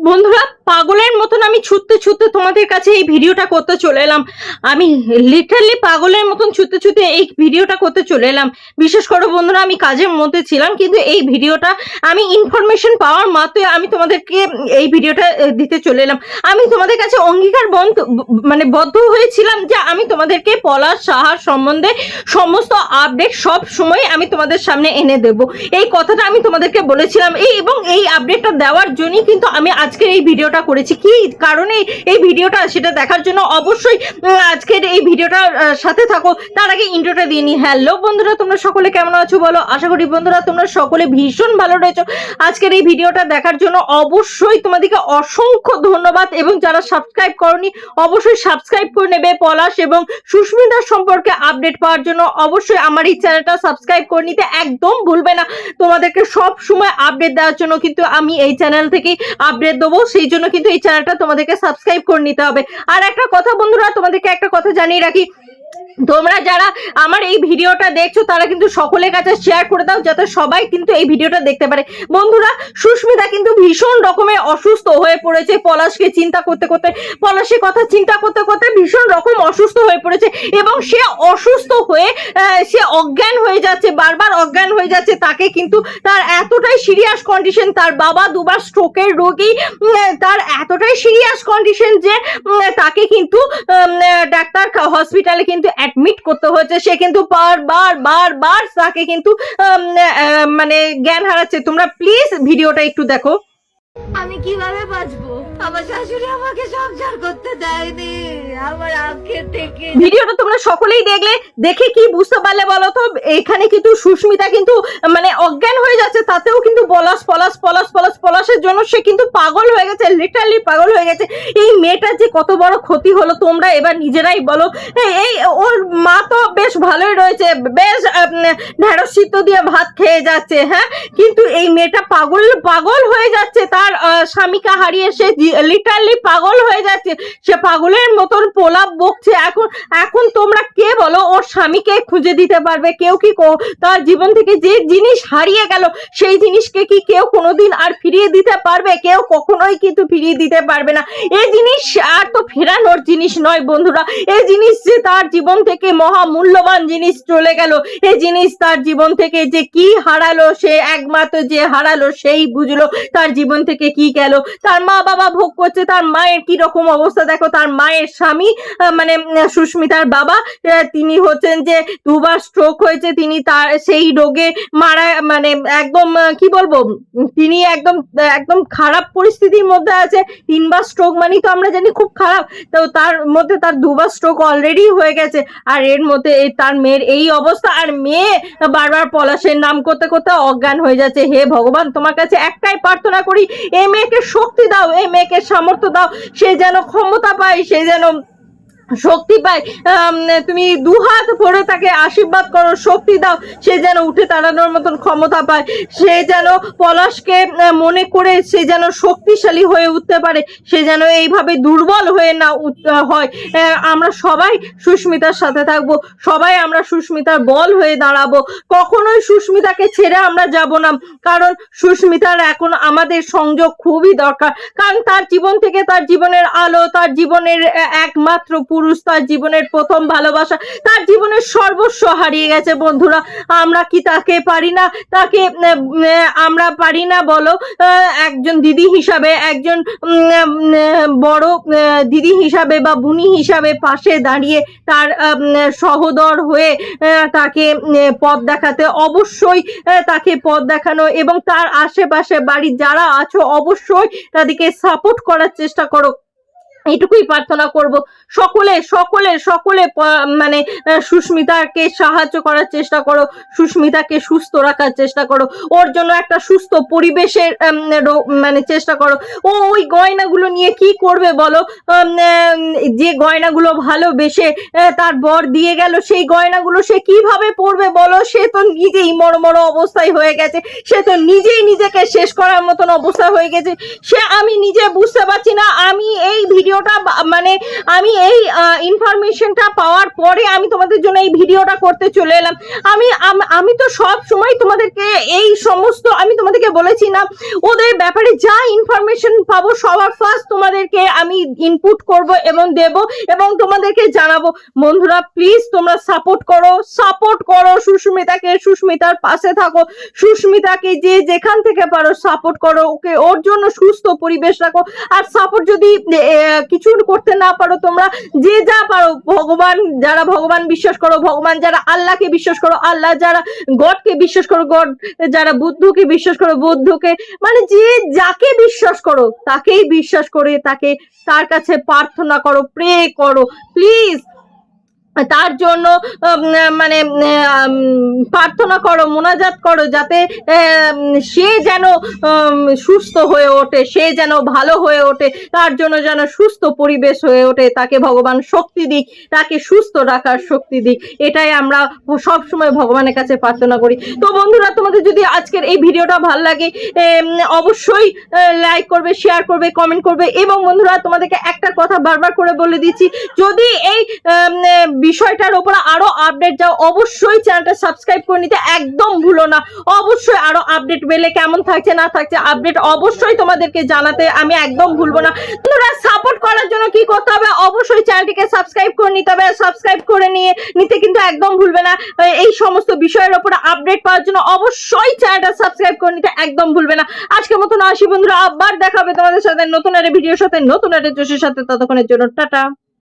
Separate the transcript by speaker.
Speaker 1: বন্ধুরা পাগলের মতন আমি ছুটতে ছুটতে তোমাদের কাছে এই ভিডিওটা করতে চলে এলাম। আমি লিটারলি পাগলের মতন ছুটতে ছুটতে এই ভিডিওটা করতে চলে এলাম। বিশেষ করে বন্ধুরা, আমি কাজের মধ্যে ছিলাম, কিন্তু এই ভিডিওটা আমি ইনফরমেশন পাওয়ার মাত্রই আমি তোমাদেরকে এই ভিডিওটা দিতে চলে এলাম। আমি তোমাদের কাছে অঙ্গীকার বন্ধ মানে বদ্ধ হয়েছিলাম যে আমি তোমাদেরকে পলাশ, সাহার সম্বন্ধে সমস্ত আপডেট সব সময় আমি তোমাদের সামনে এনে দেব। এই কথাটা আমি তোমাদেরকে বলেছিলাম। এই এবং এই আপডেটটা দেওয়ার জন্যই কিন্তু আমি আজকের এই ভিডিওটা করেছি। কি কারণে এই ভিডিওটা সেটা দেখার জন্য? অবশ্যই আজকের এই ভিডিওটার সাথে থাকো। তার আগে ইন্ট্রোটা দিয়ে নি। হ্যালো বন্ধুরা, তোমরা সকলে কেমন আছো বলো? আশা করি বন্ধুরা, তোমরা সকলে ভীষণ ভালো রয়েছো। আজকের এই ভিডিওটা দেখার জন্য অবশ্যই তোমাদেরকে অসংখ্য ধন্যবাদ এবং যারা সাবস্ক্রাইব করনি, অবশ্যই সাবস্ক্রাইব করে নেবে পলাশ এবং সুস্মিতার সম্পর্কে আপডেট পাওয়ার জন্য। অবশ্যই আমার এই চ্যানেলটা সাবস্ক্রাইব করে নিতে একদম ভুলবে না। তোমাদেরকে সব সময় আপডেট দেওয়ার জন্য কিন্তু আমি এই চ্যানেল থেকেই আপডেট দেবো। সেই জন্য কিন্তু এই চ্যানেলটা তোমাদেরকে সাবস্ক্রাইব করে নিতে হবে। আর একটা কথা বন্ধুরা, তোমাদেরকে একটা কথা জানিয়ে রাখি। তোমরা যারা আমার এই ভিডিওটা দেখছ, তারা কিন্তু সকলের কাছে শেয়ার করে দাও, যাতে সবাই কিন্তু এই ভিডিওটা দেখতে পারে। বন্ধুরা, সুস্মিতা কিন্তু ভীষণ রকমের অসুস্থ হয়ে পড়েছে পলাশকে চিন্তা করতে করতে। পলাশের কথা চিন্তা করতে করতে ভীষণ রকম অসুস্থ হয়ে পড়েছে এবং সে অসুস্থ হয়ে সে অজ্ঞান হয়ে যাচ্ছে, বারবার অজ্ঞান হয়ে যাচ্ছে। তাকে কিন্তু তার এতটাই সিরিয়াস কন্ডিশন তার বাবা দুবার স্ট্রোকের রোগী তার এতটাই সিরিয়াস কন্ডিশন যে তাকে কিন্তু ডাক্তার হসপিটালে কিন্তু অ্যাডমিট করতে হয়েছে, সে কিন্তু বারবার বারবার তাকে কিন্তু মানে জ্ঞান হারাচ্ছে। তোমরা প্লিজ ভিডিওটা একটু দেখো।
Speaker 2: আমি কীভাবে বাঁচবো? আমার শাশুড়ি আমাকে সংসার করতে দেয়নি। আমার
Speaker 1: ভিডিওটা তোমরা সকলেই দেখলে, দেখে কি বুঝতে পারলে বলো তো? এখানে কিন্তু সুস্মিতা কিন্তু মানে অজ্ঞান হয়ে যাচ্ছে, তাতেও কিন্তু পলাশ পলাশ পলাশ পলাশ, পলাশের জন্য সে কিন্তু পাগল হয়ে গেছে পাগল হয়ে গেছে। এই মেয়েটার যে কত বড় ক্ষতি হলো তোমরা এবার নিজেরাই বলো। এই- ওর মা তো বেশ ভালোই রয়েছে, বেশ ঢেঁড়স সিদ্ধ দিয়ে ভাত খেয়ে যাচ্ছে হ্যাঁ? কিন্তু এই মেয়েটা পাগল পাগল হয়ে যাচ্ছে, তার স্বামীকে হারিয়ে সে লিটারালি পাগল হয়ে যাচ্ছে। সে পাগলের মতন পোলাপ বকছে। এখন এখন তোমরা কে বলো? ওর স্বামীকে খুঁজে দিতে পারবে? কেউ কি তার জীবন থেকে যে জিনিস হারিয়ে গেল, সেই জিনিসকে কি কেউ কোনোদিন আর ফিরিয়ে দিতে পারবে? কেউ কখনোই কিন্তু ফিরিয়ে দিতে পারবে না। এই জিনিস আর তো ফেরানোর জিনিস নয় বন্ধুরা। এই জিনিস যে তার জীবন থেকে মহা মূল্যবান জিনিস চলে গেল। এই জিনিস তার জীবন থেকে যে কি হারালো, সে একমাত্র যে হারালো, সেই বুঝলো তার জীবন থেকে কি গেল। তার মা বাবা ভোগ করছে, তার মায়ের কি রকম অবস্থা? দেখো, তার মায়ের স্বামী মানে সুস্মিতার বাবা তিনি হচ্ছেন যে দুবার স্ট্রোক হয়েছে, তিনি তার সেই রোগে মারা মানে একদম কি বলব? তিনি একদম একদম খারাপ পরিস্থিতির মধ্যে আছে, তিনবার স্ট্রোক মানে তো আমরা জানি খুব খারাপ। তো তার মধ্যে তার দুবার স্ট্রোক অলরেডি হয়ে গেছে, আর এর মধ্যে তার মেয়ের এই অবস্থা, আর মেয়ে বারবার পলাশের নাম করতে করতে অজ্ঞান হয়ে যাচ্ছে। হে ভগবান, তোমার কাছে একটাই প্রার্থনা করি, এই মেয়েকে শক্তি দাও, এই মেয়েকে সামর্থ্য দাও সে যেন ক্ষমতা পায় সে যেন শক্তি পায় তুমি দুহাত ভরে তাকে আশীর্বাদ করো, শক্তি দাও। সে যেন উঠে দাঁড়ানোর মতন ক্ষমতা পায়। সে যেন পলাশকে মনে করে সে যেন শক্তিশালী হয়ে উঠতে পারে। সে যেন এইভাবে দুর্বল হয়ে না হয়। আমরা সবাই সুস্মিতার সাথে থাকব। সবাই আমরা সুস্মিতার বল হয়ে দাঁড়াবো। কখনোই সুস্মিতাকে ছেড়ে আমরা যাব না। কারণ সুস্মিতার এখন আমাদের সংযোগ খুবই দরকার। কারণ তার জীবন থেকে তার জীবনের আলো, তার জীবনের একমাত্র পুরুষ তার জীবনের প্রথম ভালোবাসা, তার জীবনের সর্বস্ব হারিয়ে গেছে বন্ধুরা। আমরা কি তাকে পারি না? তাকে আমরা পারি না বলো। একজন দিদি হিসাবে, একজন বড় দিদি হিসাবে বা বুনি হিসাবে পাশে দাঁড়িয়ে তার সহদর হয়ে তাকে পথ দেখাতে অবশ্যই তাকে পথ দেখানো এবং তার আশেপাশে বাড়ির যারা আছো অবশ্যই তাদেরকে সাপোর্ট করার চেষ্টা করো। এটুকুই প্রার্থনা করব। সকলে সকলে সকলে মানে সুস্মিতাকে সাহায্য করার চেষ্টা করো, সুস্মিতাকে সুস্থ রাখার চেষ্টা করো, ওর জন্য একটা সুস্থ পরিবেশের মানে চেষ্টা করো। ও ওই গয়নাগুলো নিয়ে কি করবে বলো? যে গয়নাগুলো ভালোবেসে তার বর দিয়ে গেল, সেই গয়নাগুলো সে কীভাবে পরবে বলো? সে তো নিজেই মর মর অবস্থায় হয়ে গেছে। সে তো নিজেই নিজেকে শেষ করার মতন অবস্থা হয়ে গেছে। সে আমি নিজে বুঝতে পারছি না। আমি এই ভিডিও ভিডিওটা মানে আমি এই ইনফরমেশনটা পাওয়ার পরে আমি তোমাদের জন্য এই ভিডিওটা করতে চলে এলাম। আমি আমি তো সব সময় তোমাদেরকে এই সমস্ত, আমি তোমাদেরকে বলেছি না, ওদের ব্যাপারে যা ইনফরমেশন পাবো সবার ফার্স্ট তোমাদেরকে আমি ইনপুট করব এবং দেব এবং তোমাদেরকে জানাব। বন্ধুরা প্লিজ তোমরা সাপোর্ট করো সাপোর্ট করো সুস্মিতাকে, সুস্মিতার পাশে থাকো, সুস্মিতাকে যে যেখান থেকে পারো সাপোর্ট করো, ওকে ওর জন্য সুস্থ পরিবেশ রাখো। আর সাপোর্ট যদি কিছু করতে না পারো তোমরা, যে যা পারো, ভগবান যারা ভগবান বিশ্বাস করো, ভগবান যারা আল্লাহকে বিশ্বাস করো, আল্লাহ যারা গডকে বিশ্বাস করো, গড যারা বুদ্ধকে বিশ্বাস করো, বুদ্ধকে মানে যে যাকে বিশ্বাস করো, তাকেই বিশ্বাস করে, তাকে তার কাছে প্রার্থনা করো প্রে করো প্লিজ তার জন্য মানে প্রার্থনা করো, মোনাজাত করো যাতে সে যেন সুস্থ হয়ে ওঠে, সে যেন ভালো হয়ে ওঠে, তার জন্য যেন সুস্থ পরিবেশ হয়ে ওঠে, তাকে ভগবান শক্তি দিক, তাকে সুস্থ রাখার শক্তি দিক, এটাই আমরা সব সময় ভগবানের কাছে প্রার্থনা করি। তো বন্ধুরা, তোমাদের যদি আজকের এই ভিডিওটা ভালো লাগে অবশ্যই লাইক করবে শেয়ার করবে কমেন্ট করবে, এবং বন্ধুরা, তোমাদেরকে একটা কথা বারবার করে বলে দিচ্ছি, যদি এই বিষয়টার উপর আরও আপডেট যাও, অবশ্যই চ্যানেলটা সাবস্ক্রাইব করে নিতে একদম ভুলো না। অবশ্যই আরও আপডেট পেলে কেমন থাকছে, না থাকছে আপডেট অবশ্যই তোমাদেরকে জানাতে আমি একদম ভুলবো না। তোমরা সাপোর্ট করার জন্য কি করতে হবে? অবশ্যই চ্যানেলটিকে সাবস্ক্রাইব করে নিতে হবে। সাবস্ক্রাইব করে নিয়ে, নিতে কিন্তু একদম ভুলবে না। এই সমস্ত বিষয়ের উপর আপডেট পাওয়ার জন্য অবশ্যই চ্যানেলটা সাবস্ক্রাইব করে নিতে একদম ভুলবে না। আজকের মতন আসি বন্ধুরা, আবার দেখাবে তোমাদের সাথে নতুন একটা ভিডিওর সাথে, নতুন একটা জোশের সাথে। ততক্ষণের জন্য টাটা।